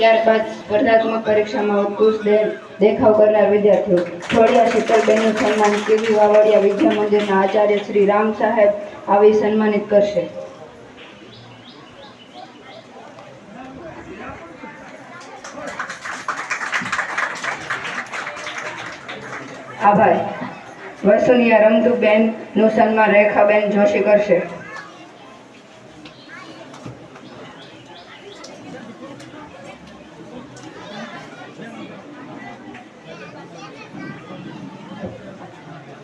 ત્યારબાદ સ્પર્ધાત્મક પરીક્ષામાં ઉત્કૃષ્ટ દેખાવ કરનાર વિદ્યાર્થીઓ ખોડિયા શીતલબેનનું સન્માન કેવી વાવડિયા વિદ્યા મંદિરના આચાર્ય શ્રી રામ સાહેબ આવી સન્માનિત કરશે. આભાર. વસુનિયા રમતુબેનનું સન્માન રેખાબેન જોશી કરશે.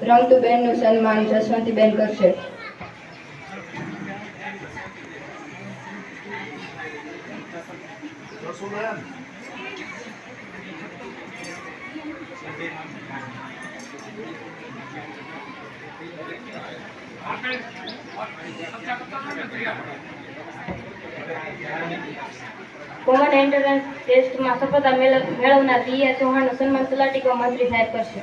રમતુબેનનું સન્માન જસવંતીબેન કરશે કોમન એન્ટ્રન્સ ટેસ્ટમાં સફળતા મેળવનાર દિયા ચૌહાણનું સન્માન તલાટી કમ મંત્રી સાહેબ કરશે.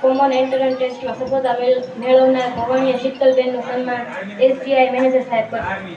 કોમન એન્ટ્રન્સ ટેસ્ટમાં સફળતા મેળ- મેળવનાર ભવાનીય શીતલબેનનું સન્માન એસબીઆઈ મેનેજર સાહેબ કરશે.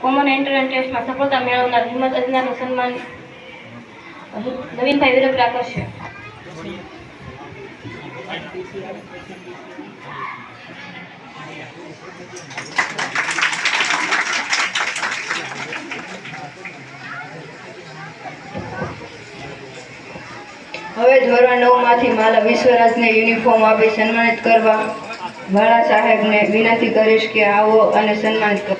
કોમન એન્ટ્રન્સ ટેસ્ટમાં સફળતા મેળવનાર હિંમત અજનાનું સન્માન નવીનભાઈ વિરપરા કરશે હવે ધોરણ નવમાંથી માલા વિશ્વરાજને યુનિફોર્મ આપી સન્માનિત કરવા વાળા સાહેબને વિનંતી કરીશ કે આવો અને સન્માનિત કરો.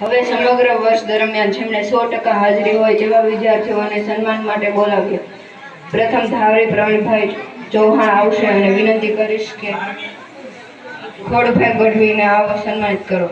હવે સમગ્ર વર્ષ દરમિયાન જેમણે સો ટકા હાજરી હોય તેવા વિદ્યાર્થીઓને સન્માન માટે બોલાવ્યા. પ્રથમ ધાવરી પ્રવીણભાઈ ચૌહાણ આવશે અને વિનંતી કરીશ કે ખોડભાઈ ગઢવીને આવો સન્માનિત કરો.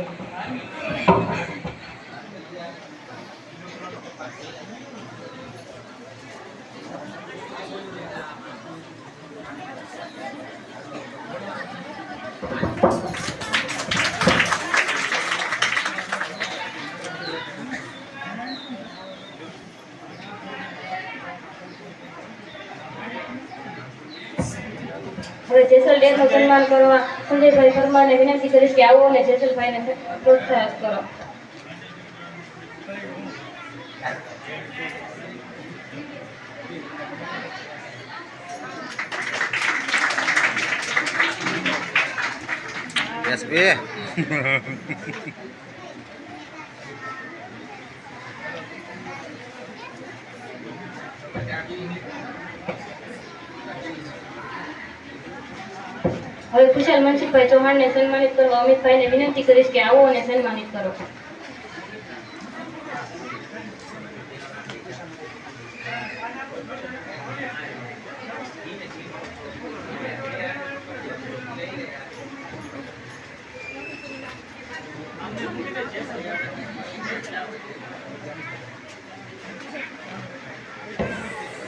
મિત્રોને વિનંતી કરીશ કે આવો અને જેસલભાઈને પ્રોત્સાહિત કરો Thank you. હવે ખુશાલ મનસુખભાઈ ચૌહાણને સન્માનિત કરવા અમિતભાઈને વિનંતી કરીશ કે આવો અને સન્માનિત કરો.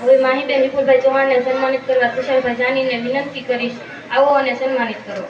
હવે માહીબેન વિપુલભાઈ ચૌહાણને સન્માનિત કરવા કુશલભાઈ જાનીને વિનંતી કરીશ. આવો અને સન્માનિત કરો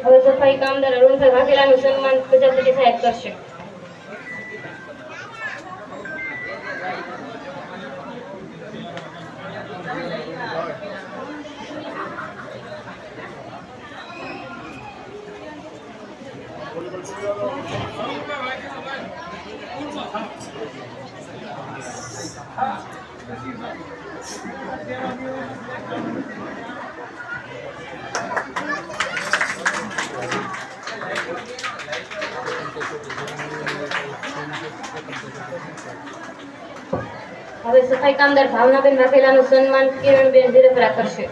હવે સફાઈ અરુણભાઈ વાઘેલાનું સન્માન પ્રજાપતિ સાહેબ કરશે. હવે સફાઈ કામદાર ભાવનાબેન વાઘેલાનું સન્માન કિરણબેન ઝીરપરા કરશે.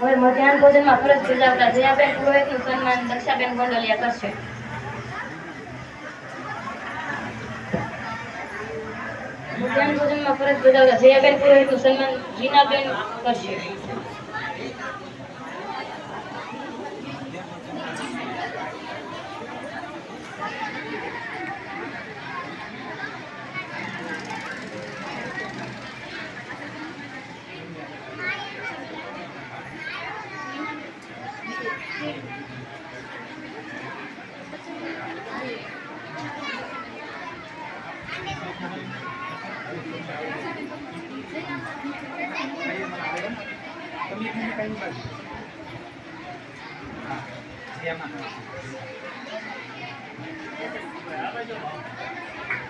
હવે મધ્યાહન ભોજનમાં ફરજ બજાવતા જયાબેન પુરોહિતનું સન્માન દક્ષાબેન ગોંડલિયા કરશે. મધ્યાહન ભોજનમાં ફરજ બજાવતા જયાબેન પુરોહિતનું સન્માન રીનાબેન કરશે.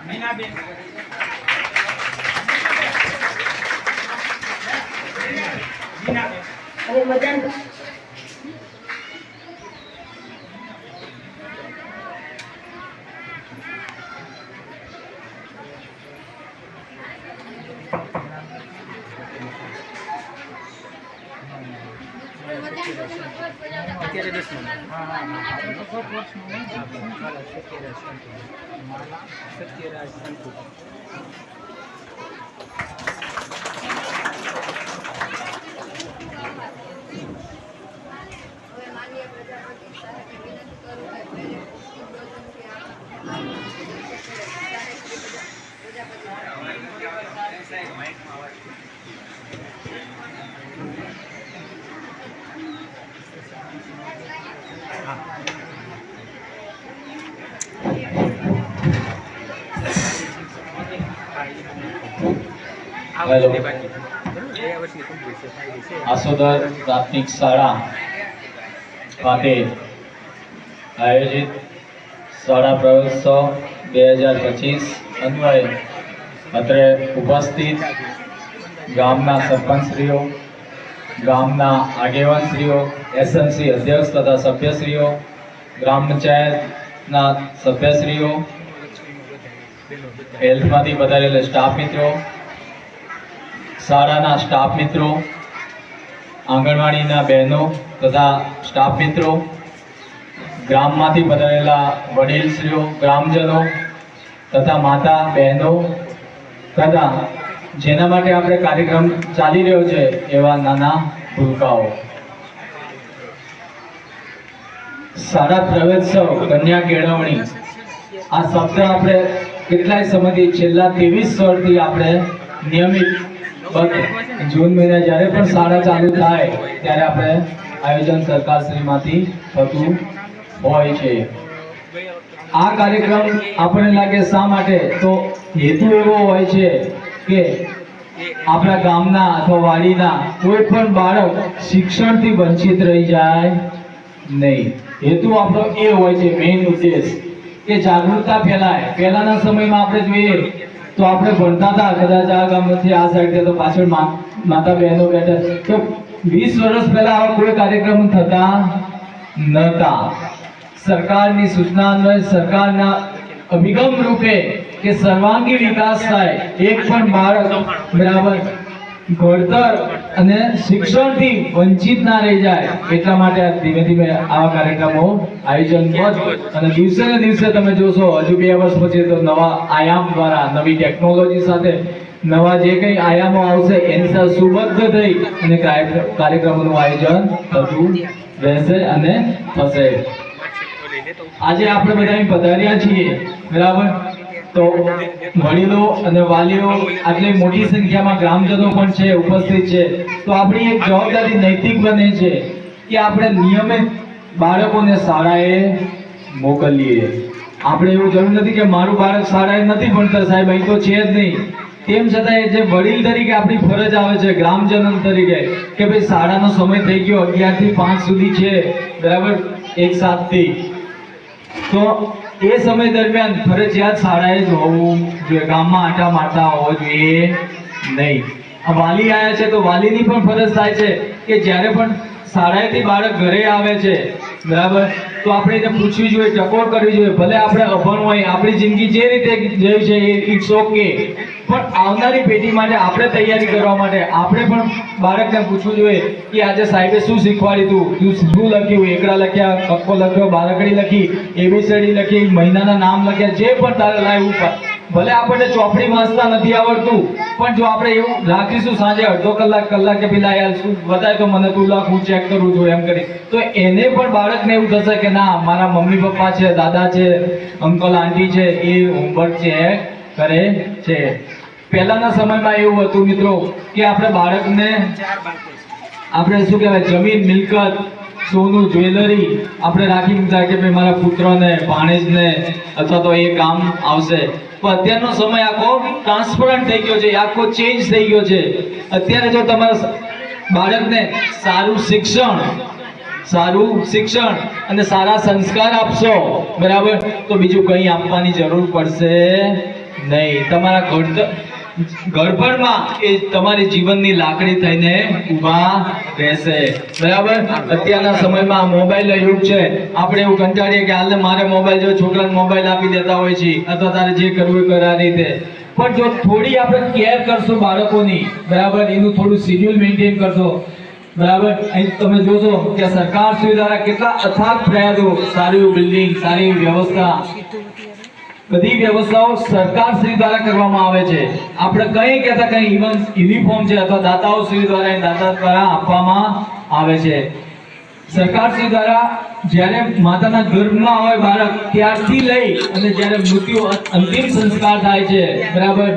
મીનાબેન. મીનાબેન. સત્યરાજ સંતુ હવે માનનીય પ્રજાપતિ સાહેબને વિનંતી કરું કે પ્રેરક ભોજનથી આ પ્રજાપતિ આ હેલો. વર્ષની બાકી બે વર્ષની complete છે ફાઇલ છે આસોદર પ્રાથમિક શાળા ખાતે આયોજિત શાળા પ્રવેશોત્સવ બે હજાર પચીસ અન્વયે અત્રે ઉપસ્થિત ગામના સરપંચશ્રીઓ ગામના આગેવાનશ્રીઓ એસએમસી અધ્યક્ષ તથા સભ્યશ્રીઓ ગ્રામ પંચાયતના સભ્યશ્રીઓ હેલ્થમાંથી વધારેલા સ્ટાફ મિત્રો શાળાના સ્ટાફ મિત્રો, આંગણવાડીના બહેનો તથા સ્ટાફ મિત્રો, ગ્રામમાંથી પધારેલા વડીલશ્રીઓ, ગ્રામજનો તથા માતા બહેનો તથા જેના માટે આપણે કાર્યક્રમ ચાલી રહ્યો છે એવા નાના ભૂલકાઓ. સારા પ્રવેશોત્સવ, કન્યા કેળવણી. આ શબ્દ આપણે કેટલાય સમયથી, છેલ્લા ત્રેવીસ વર્ષથી આપણે નિયમિત જૂન મહિના જ્યારે પણ શાળા ચાલુ થાય, ત્યારે આપણે આયોજન સરકારશ્રીમાંથી થતું હોય છે. આ કાર્યક્રમ આપણને લાગે શા માટે? તો હેતુ એવો હોય છે કે આપણા ગામના અથવા વાડીના કોઈ પણ બાળક શિક્ષણથી વંચિત રહી જાય નહીં. હેતુ આપણો એ હોય છે મેઇન ઉદ્દેશ કે જાગૃતતા ફેલાય. પહેલાના સમયમાં આપણે જોઈએ તો આપણે ભણતા હતા કદાચ આ ગામથી આ સાઈડ તો પાછળ માતા બહેનો બેઠા. તો વીસ વર્ષ પહેલા આવા કોઈ કાર્યક્રમ થતા નતા સરકારની સૂચના અન્વયે સરકારના અભિગમ રૂપે કે સર્વાંગી વિકાસ થાય, એક પણ બાળક બરાબર ઘડતર અને શિક્ષણથી વંચિત ના રહી જાય એટલા માટે ધીમે ધીમે આવા કાર્યક્રમો આયોજન અને દિવસે ને દિવસે તમે જોશો, હજુ બે વર્ષ પછી તો નવા આયામ દ્વારા, નવી ટેકનોલોજી સાથે નવા જે કંઈ આયામો આવશે, એની સાથે સુબદ્ધ થઈ અને કાર્યક્રમો કાર્યક્રમોનું આયોજન થતું રહેશે અને થશે. આજે આપણે બધા પધાર્યા છીએ. બરાબર? તો વડીલો અને વાલીઓ આટલી મોટી સંખ્યામાં ગ્રામજનો પણ છે, ઉપસ્થિત છે. તો આપણી એક જવાબદારી નૈતિક બને છે કે આપણે નિયમિત બાળકોને શાળાએ મોકલીએ. આપણે એવું જરૂર નથી કે મારું બાળક શાળાએ નથી ભણતર સાહેબ, અહીં તો છે જ નહીં. તેમ છતાં જે વડીલ તરીકે આપણી ફરજ આવે છે, ગ્રામજનો તરીકે, કે ભાઈ શાળાનો સમય થઈ ગયો, અગિયારથી પાંચ સુધી છે, બરાબર? એક સાતથી. તો એ સમય દરમિયાન ફરજિયાત શાળાએ જવું જોઈએ. ગામમાં આટા મારતા હોવો જોઈએ નહીં. વાલી આવ્યા છે તો વાલીની પણ ફરજ થાય છે કે જ્યારે પણ શાળાએથી બાળક ઘરે આવે છે બરાબર? તો આપણે એને પૂછવી જોઈએ ટકોર કરવી જોઈએ. ભલે આપણે અભણ હોય, આપણી જિંદગી જે રીતે જઈ છે એ ઇટ્સ ઓકે પણ આવનારી પેઢી માટે આપણે તૈયારી કરવા માટે, આપણે પણ બાળકને પૂછવું જોઈએ કે આજે સાહેબે શું શીખવાડ્યું તું? તું શું લખ્યું? એકડા લખ્યા, કક્કો લખ્યો બાળકડી લખી એબીસીડી લખી, મહિનાના નામ લખ્યા, જે પણ તારે લાવ્યું ઉપર ભલે આપણને ચોપડી વાંચતા નથી આવડતું પણ જો આપણે એવું રાખીશું સાંજે અડધો કલાક કલાક કે પેલા યાર શું બતાય તો મને તું લાખ હું ચેક કરું છું એમ કરી. તો એને પણ બાળકને એવું થશે કે ના મારા મમ્મી પપ્પા છે દાદા છે અંકલ આંટી છે એ હોમવર્ક ચેક કરે છે. પહેલાના સમયમાં એવું હતું મિત્રો કે આપણે બાળકને આપણે શું કહેવાય જમીન મિલકત સોનું, જ્વેલરી આપણે રાખી દીધા કે ભાઈ મારા પુત્રને, ભાણેજને અથવા તો એ કામ આવશે. પણ અત્યારનો સમય આખો ટ્રાન્સપરન્ટ થઈ ગયો છે, આખો ચેન્જ થઈ ગયો છે. અત્યારે જો તમારા બાળકને સારું શિક્ષણ સારું શિક્ષણ અને સારા સંસ્કાર આપશો, બરાબર? તો બીજું કંઈ આપવાની જરૂર પડશે નહીં. તમારા ઘડતર ગડબડમાં એ તમારી જીવનની લાકડી થઈને ઊભા રહેશે. બરાબર? અત્યારના સમયમાં મોબાઈલ યુગ છે. આપણે એવું કંટાળીએ કે હાલ મારે મોબાઈલ જો છોકરાને મોબાઈલ આપી દેતા હોય છે, અથવા તારે જે કરવું એ કરે રીતે. પણ જો થોડી આપણે કેર કરશો બાળકોની, બરાબર? એનું થોડું શિડ્યુલ મેન્ટેન કરશો. બરાબર? અહીં તમે જોશો કે સરકાર શ્રી દ્વારા કેટલા અથાગ પ્રયાસો, સારી બિલ્ડિંગ સારી વ્યવસ્થા બધી વ્યવસ્થાઓ સરકાર શ્રી દ્વારા કરવામાં આવે છે. આપણે કઈ કહેતા કઈ ઇવન યુનિફોર્મ છે અથવા દાતાઓ શ્રી દ્વારા દાતા દ્વારા આપવામાં આવે છે. સરકાર શ્રી દ્વારા જ્યારે માતાના ગર્ભમાં હોય બાળક, ત્યારથી લઈ અને જ્યારે મૃત્યુ અંતિમ સંસ્કાર થાય છે, બરાબર?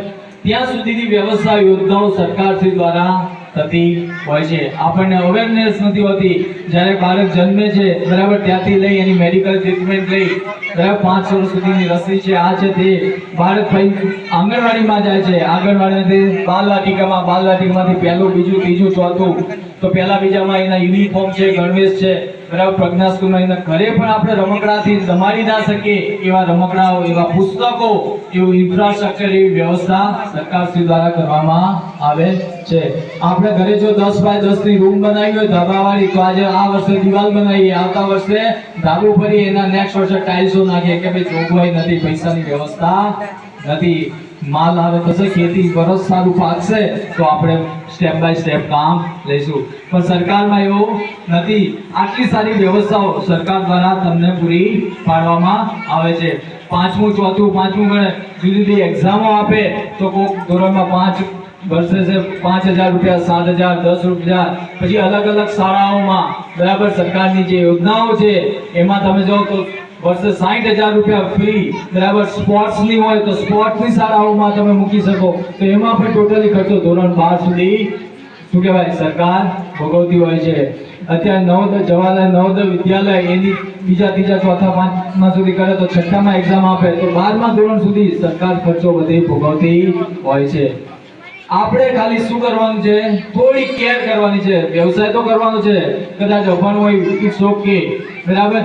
ત્યાં સુધીની વ્યવસ્થા યોજનાઓ સરકાર શ્રી દ્વારા થતી હોય છે. આપણને અવેરનેસ નથી હોતી. જ્યારે બાળક જન્મે છે, બરાબર, ત્યાંથી લઈ એની મેડિકલ ટ્રીટમેન્ટ લઈ, બરાબર, પાંચ વર્ષ સુધીની રસી છે. આ છે તે બાળક ભાઈ આંગણવાડીમાં જાય છે. આંગણવાડીમાંથી બાલ વાટિકામાં બાલ વાટિકામાંથી પહેલું, બીજું, ત્રીજું, ચોથું, તો પહેલા બીજામાં એના યુનિફોર્મ છે, ગણવેશ છે. બરાબર પ્રજ્ઞા સ્કૂલમાં એના ઘરે પણ આપણે રમકડાથી રમાડી ના શકીએ એવા રમકડાઓ, એવા પુસ્તકો, એવું ઇન્ફ્રાસ્ટ્રક્ચર એવી વ્યવસ્થા સરકારશ્રી દ્વારા કરવામાં આવે છે. આપણે ઘરે જો દસ બાય દસની રૂમ બનાવી હોય, ધાબાવાળી, તો આજે આ વર્ષે દિવાલ બનાવીએ, આવતા વર્ષે ધાબુ ભરી એના નેક્સ્ટ વર્ષે ટાઇલ્સો નાખીએ, કે ભાઈ જોગવાઈ નથી, પૈસાની વ્યવસ્થા નથી. માલ આવે થશે ખેતી વરસ સારું પાકશે, તો આપણે સ્ટેપ બાય સ્ટેપ કામ લઈશું. પણ સરકારમાં એવું નથી. આટલી સારી વ્યવસ્થાઓ સરકાર દ્વારા તમને પૂરી પાડવામાં આવે છે. પાંચમું, ચોથું, પાંચમું ગણે. જુદી જુદી એક્ઝામો આપે તો કોઈક ધોરણમાં પાંચ વર્ષે છે, પાંચ હજાર રૂપિયા, સાત હજાર, દસ રૂપિયા. પછી અલગ અલગ શાળાઓમાં બરાબર સરકારની જે યોજનાઓ છે, એમાં તમે જાઓ તો વર્ષે સાઠ હજાર રૂપિયા ફ્રી બરાબર સ્પોર્ટ્સની હોય તો સ્પોર્ટ્સની શાળાઓમાં તમે મૂકી શકો. તો એમાં પણ ટોટલી ખર્ચો ધોરણ બાર સુધી શું કહેવાય, સરકાર ભોગવતી હોય છે. અત્યારે નવોદય, જવાહરલાલ નવોદય વિદ્યાલય એની બીજા ત્રીજા, ચોથા, પાંચમા સુધી કરે તો છઠ્ઠામાં એક્ઝામ આપે. તો બારમા ધોરણ સુધી સરકાર ખર્ચો બધે ભોગવતી હોય છે. આપણે ખાલી શું કરવાનું છે? થોડી કેર કરવાની છે. વ્યવસાય તો કરવાનો છે. કદાચ અભણ હોય ઇટ્સ ઓકે બરાબર?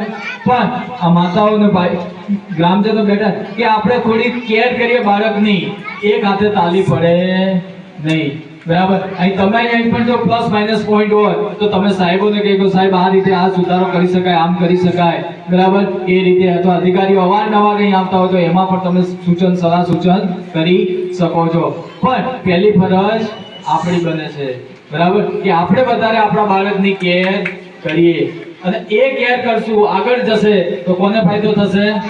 પણ આ માતાઓને ભાઈ, ગ્રામ ભાઈ ગ્રામજનો બેઠા કે આપણે થોડી કેર કરીએ બાળકની. એક હાથે તાલી પડે નહીં. બરાબર? અહીં તમે અહીં પણ જો પ્લસ માઇનસ પોઈન્ટ હોય, તો તમે સાહેબોને કહો સાહેબ, આ રીતે આ સુધારો કરી શકાય, આમ કરી શકાય. બરાબર? એ રીતે અથવા અધિકારીઓ અવારનવાર અહીં આવતા હોય તો એમાં પણ તમે સૂચન સલાહ સૂચન કરી શકો છો. પણ પહેલી ફરજ આપણી બને છે. બરાબર? કે આપણે વધારે આપણા બાળકની કેર કરીએ. અને એ કેર કરશું, આગળ જશે, તો કોને ફાયદો થશે?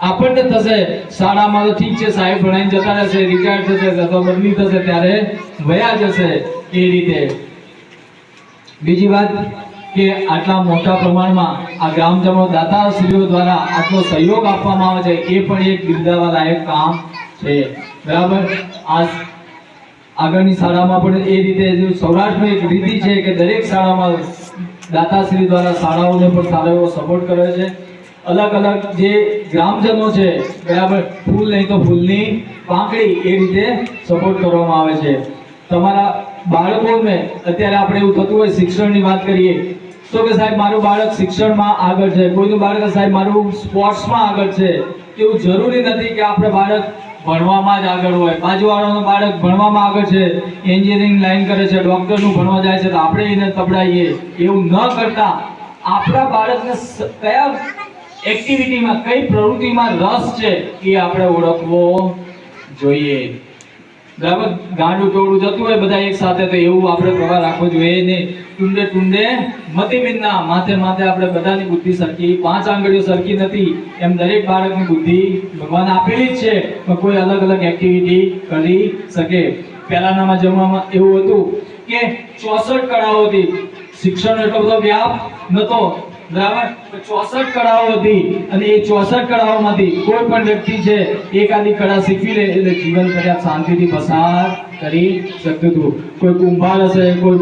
આપણને થશે. શાળામાં તો ઠીક છે, સાહેબ ભણાઈને જતા રહેશે રિટાયર થશે, અથવા બદલી થશે, ત્યારે વયા જશે એ રીતે. બીજી વાત કે આટલા મોટા પ્રમાણમાં આ ગ્રામજનો દાતાશ્રીઓ દ્વારા આટલો સહયોગ આપવામાં આવે છે, એ પણ એક બિરદાવા કામ છે. બરાબર? આ આગળની શાળામાં પણ એ રીતે સૌરાષ્ટ્રમાં એક રીતિ છે કે દરેક શાળામાં દાતાશ્રી દ્વારા શાળાઓને પણ સારો એવો સપોર્ટ કરે છે. અલગ અલગ જે ગ્રામજનો છે, બરાબર? ફૂલ નહીં તો ફૂલની પાંખડી એ રીતે સપોર્ટ કરવામાં આવે છે. તમારા બાળકોને અત્યારે આપણે એવું થતું હોય શિક્ષણની વાત કરીએ તો કે સાહેબ, મારું બાળક શિક્ષણમાં આગળ છે. કોઈનું બાળક સાહેબ, મારું સ્પોર્ટ્સમાં આગળ છે. એવું જરૂરી નથી કે આપણે બાળક ભણવામાં જ આગળ હોય. બાજુવાળાનું બાળક ભણવામાં આગળ છે. એન્જિનિયરિંગ લાઈન કરે છે, ડૉક્ટરનું ભણવા જાય છે, તો આપણે એને તબડાઈએ એવું ન કરતા. આપણા બાળકને કયા એક્ટિવિટીમાં કઈ પ્રવૃત્તિમાં રસ છે એ આપણે ઓળખવો જોઈએ. બરાબર ગાંડું ટોળું જતું હોય, બધા એક સાથે તો એવું આપણે પ્રવાહ રાખવો જોઈએ. નહીં. ટુંડે ટુંડે મતિબિંદના માથે માથે આપણે બધાની બુદ્ધિ સરખી. પાંચ આંગળીઓ સરખી નથી. એમ દરેક બાળકની બુદ્ધિ ભગવાન આપેલી જ છે. પણ કોઈ અલગ અલગ એક્ટિવિટી કરી શકે. પહેલાનામાં જમવામાં એવું હતું કે ચોસઠ કળાઓથી શિક્ષણ એટલો બધો વ્યાપ નતો બરાબર? ચોસઠ કળાઓ હતી અને એ ચોસઠ કળાઓમાંથી કોઈ પણ વ્યક્તિ છે એકાદી કળા શીખી લે એટલે જીવન કદાચ શાંતિથી પસાર કરી શકતું હતું. કોઈ કુંભાર હશે, કોઈ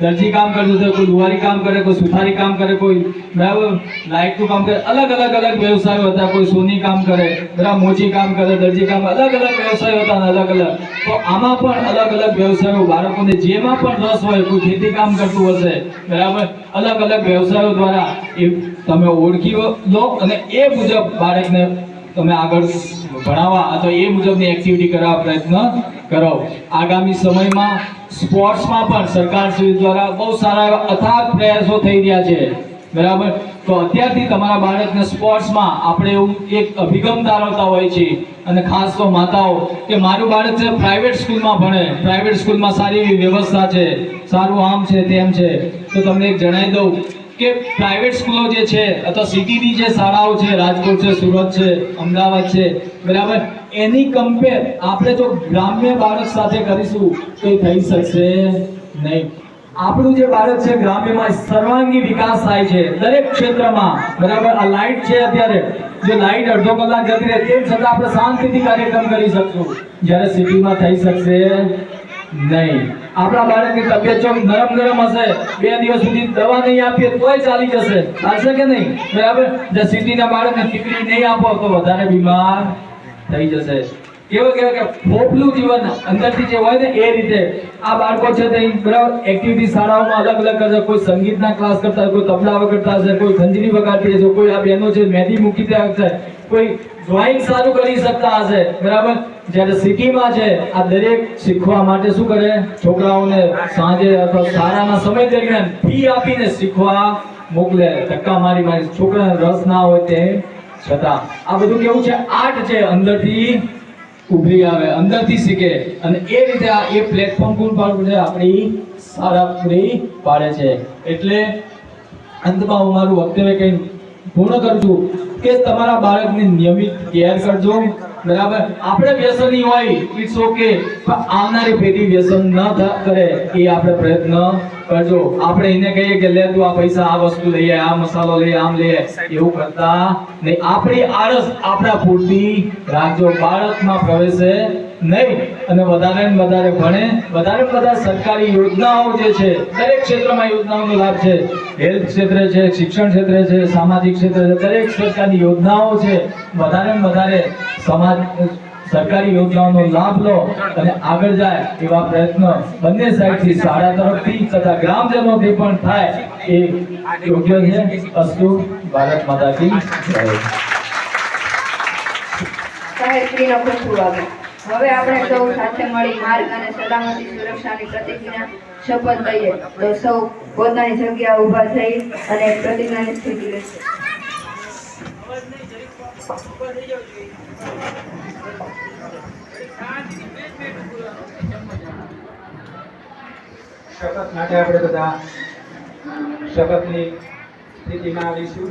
દરજી કામ કરતું હશે કોઈ લુહારી કામ કરે, કોઈ સુથારી કામ કરે, કોઈ બરાબર, લાઇટનું કામ કરે, અલગ અલગ અલગ વ્યવસાયો હતા, કોઈ સોની કામ કરે બરાબર મોચી કામ કરે, દરજી કામ અલગ અલગ વ્યવસાયો હતા અલગ અલગ. તો આમાં પણ અલગ અલગ વ્યવસાયો, બાળકોને જેમાં પણ રસ હોય, કોઈ ખેતી કામ કરતું હશે, બરાબર, અલગ અલગ વ્યવસાયો દ્વારા એ તમે ઓળખી લો અને એ મુજબ બાળકને તમે આગળ ભણાવવા અથવા એ મુજબની એક્ટિવિટી કરવા પ્રયત્ન કરો. આગામી સમયમાં સ્પોર્ટ્સમાં પણ સરકાર શ્રી દ્વારા બહુ સારા એવા અથાગ પ્રયાસો થઈ રહ્યા છે. બરાબર? તો અત્યારથી તમારા બાળકને સ્પોર્ટ્સમાં આપણે એવું એક અભિગમ તારવતા હોય છે. અને ખાસ તો માતાઓ, કે મારું બાળક છે પ્રાઇવેટ સ્કૂલમાં ભણે. પ્રાઇવેટ સ્કૂલમાં સારી એવી વ્યવસ્થા છે. સારું આમ છે તેમ છે. તો તમને એક જણાવી દઉં. કે પ્રાઇવેટ સ્કૂલો જે છે, અથવા સિટીની જે શાળાઓ છે, રાજકોટ છે, સુરત છે, અમદાવાદ છે, બરાબર, એની કમ્પેર આપણે જો ગ્રામ્ય બાળક સાથે કરીશું, તો થઈ શકશે નહીં. આપણું જે બાળક છે ગ્રામ્યમાં સર્વાંગી વિકાસ થાય છે, દરેક ક્ષેત્રમાં, બરાબર, આ લાઇટ છે અત્યારે, જે લાઇટ અડધો કલાક જતી રહે, તેમ છતાં આપણે શાંતિથી કાર્યક્રમ કરી શકશું. જ્યારે સિટીમાં થઈ શકશે નહીં. આપણા બાળકની તબિયત જો નરમ ગરમ હશે, બે દિવસ સુધી દવા નહીં આપીએ તોય ચાલી જશે. ચાલશે કે નહીં? બરાબર? જે સિટીના બાળકને ટીકડી નહીં આપો, તો વધારે બીમાર થઈ જશે. કેવું કહેવાય કે ફોફલું જીવન અંદરથી જે હોય ને એ રીતે. આ બાળકો છે તે બરાબર એક્ટિવિટી શાળાઓમાં અલગ અલગ કરશે કોઈ સંગીતના ક્લાસ કરતા કોઈ તબલા વગાડતા હશે, કોઈ ખંજરી વગાડતી હશે, કોઈ આ બહેનો છે મહેંદી મૂકી ત્યાં હશે કોઈ ડ્રોઈંગ સારું કરી શકતા હશે. બરાબર? જ્યારે સિટીમાં છે, આ દરેક શીખવા માટે શું કરે? છોકરાઓને સાંજે અથવા સારાના સમય દરમિયાન ફી આપીને શીખવા મોકલે. ધક્કા મારી મારી છોકરાને રસ ના હોય તે છતાં. આ બધું કેવું છે? આર્ટ છે. અંદરથી ઉભરી આવે, અંદરથી શીખે. અને એ રીતે આ એ પ્લેટફોર્મ પૂરું પાડવું છે આપણી સારા પૂરી પાડે છે. એટલે અંતમાં હું મારું વક્તવ્ય કંઈ પૂર્ણ કરું છું કે તમારા બાળકની નિયમિત કેર કરજો. બરાબર? આપણે વ્યસની હોય ઇટ્સ ઓકે પણ આવનારી પેઢી વ્યસન ન કરે એ આપણે પ્રયત્ન કરજો. આપણે એને કહીએ કે, લે તું આ પૈસા, આ વસ્તુ લઈ આ મસાલો લઈ આમ લઈએ એવું કરતા નહીં. આપણી આળસ આપણા પૂરતી રાખજો. બાળકમાં પ્રવેશે નહીં, અને વધારે ને વધારે ભણે, વધારે વધારે સરકારી યોજનાઓ જે છે, દરેક ક્ષેત્રમાં યોજનાઓનો લાભ છે. હેલ્થ ક્ષેત્રે છે, શિક્ષણ ક્ષેત્રે છે, સામાજિક ક્ષેત્રે છે, દરેક સરકારની યોજનાઓ છે. વધારે ને વધારે સમાજ, સરકારી યોજનાઓનો લાભ લો અને આગળ જાય એવા પ્રયત્ન બંને સાઈડથી શાળા તરફથી તથા ગ્રામજનોથી પણ થાય એ યોગ્ય છે. અસ્તુ ભારત માતા કી જય હવે આપણે સૌ સાથે મળી માર્ગ અને સલામતી સુરક્ષાની પ્રતિજ્ઞા શપથ લઈએ. તો સૌ પોતાની જગ્યા ઊભા થઈ અને પ્રતિજ્ઞાની સ્થિતિ લેશે શપથ માટે આપણે બધા શપથની સ્થિતિમાં આવીશું.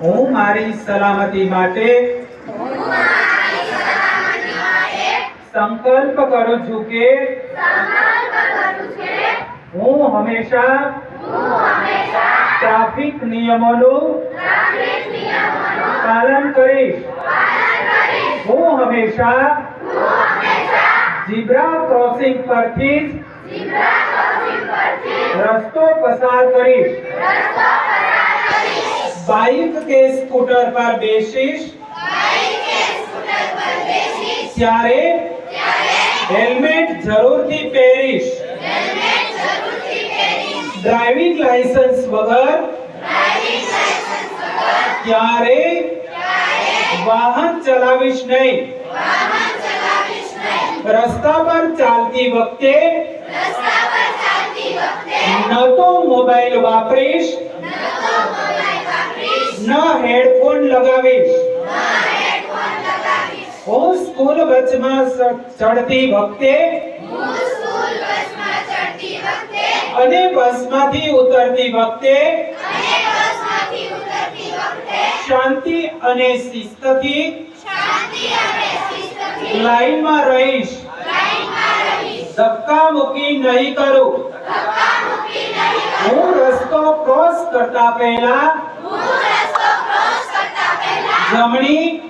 હું મારી સલામતી માટે સંકલ્પ કરું છું કે હું હંમેશા ટ્રાફિક નિયમોનું પાલન કરીશ. હું હંમેશા ઝીબ્રા ક્રોસિંગ પરથી રસ્તો પસાર કરીશ. બાઇક કે સ્કૂટર પર બેસીશ. ત્યારે હેલ્મેટ જરૂરથી પહેરીશ. ડ્રાઇવિંગ લાયસન્સ વગર ક્યારે વાહન ચલાવીશ નહીં. રસ્તા પર ચાલતી વખતે ન તો મોબાઈલ વાપરીશ ન હેડફોન લગાવીશ. હું સ્કૂલ બસમાં ચડતી વખતે અને બસમાંથી ઉતરતી વખતે શાંતિ અને શિસ્તથી લાઈનમાં રહીશ. ધક્કા મૂકી નહીં કરું. હું રસ્તો ક્રોસ કરતા પહેલા જમણી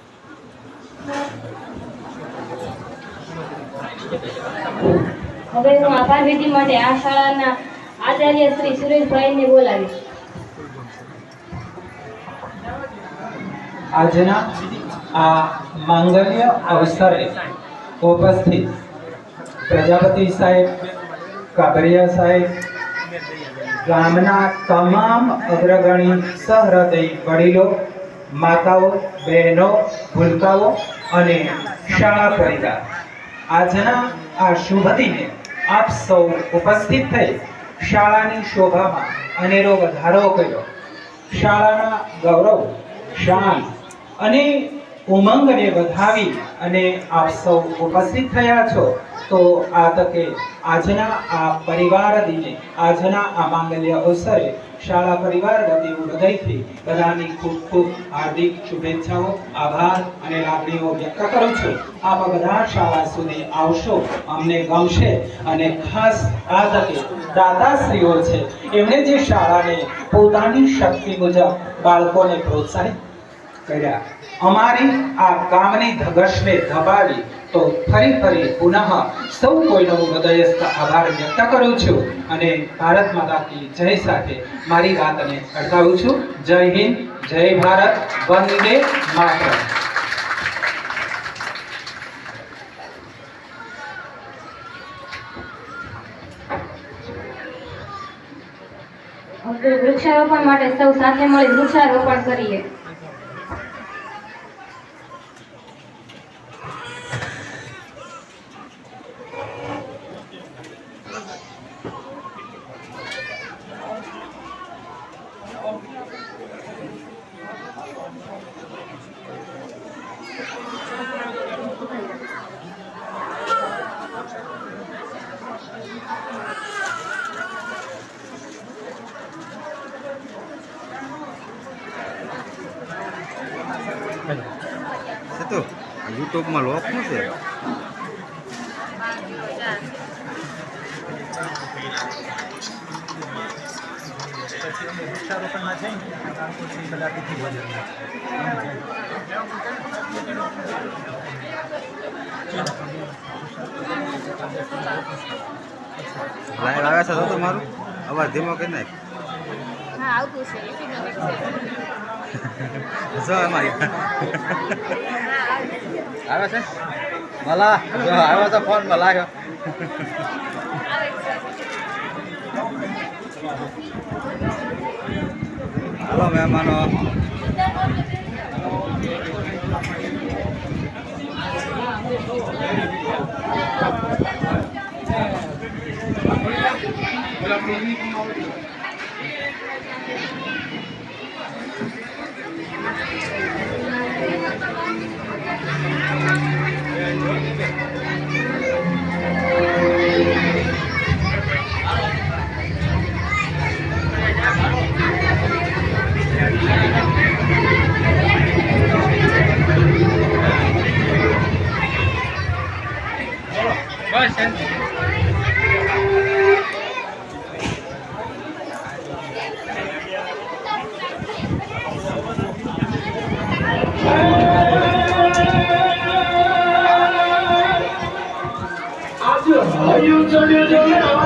હવે હું આભાર વિધિ માટે આ શાળાના આચાર્ય શ્રી સુરેશભાઈને બોલાવીશ. આજના આ માંગલ્ય અવસરે ઉપસ્થિત પ્રજાપતિ સાહેબ કાબરિયા સાહેબ, ગામના તમામ અગ્રગણી સહૃદય વડીલો માતાઓ, બહેનો, ભૂલકાઓ અને શાળા પરિવાર. આજના આ શુભ દિને આપ સૌ ઉપસ્થિત થઈ શાળાની શોભામાં અનેરો વધારો કર્યો. શાળાના ગૌરવ, શાન અને ઉમંગને વધાવી અને આપ સૌ ઉપસ્થિત થયા છો, તો આ તકે આજના આ પરિવાર દિને, આજના આ માંગલ્ય અવસરે શાળા પરિવાર વતી હું હૃદયથી બધાની ખૂબ ખૂબ હાર્દિક શુભેચ્છાઓ, આભાર અને લાગણીઓ વ્યક્ત કરું છું. આપ બધા શાળા સુધી આવશો, અમને ગમશે અને ખાસ આ તકે દાદાશ્રીઓ છે, એમણે જે શાળાને પોતાની શક્તિ મુજબ બાળકોને પ્રોત્સાહિત કર્યા. અમારી આ કામની ધગશને દબાવી તો ફરી ફરી પુનઃ સૌ કોઈનો હું હૃદયસ્થ આભાર વ્યક્ત કરું છું અને ભારત માતાથી જય સાથે મારી વાતને અટકાવું છું. જય હિન્દ, જય ભારત, વંદે માતરમ. વૃક્ષારોપણ માટે સૌ સાથે મળી વૃક્ષારોપણ કરીએ. છે તો યુટ્યુબમાં લોક શું છે? લાઈવ આવે છે તો મારું અવાજ ધીમો કરી નાખ. હા આવતું છે. જો અમારી આવે છે ભલા જો આવ્યો તો ફોનમાં લાગ્યો હાલો મહેમાનો આજ હયું জড়িয়ে জড়িয়ে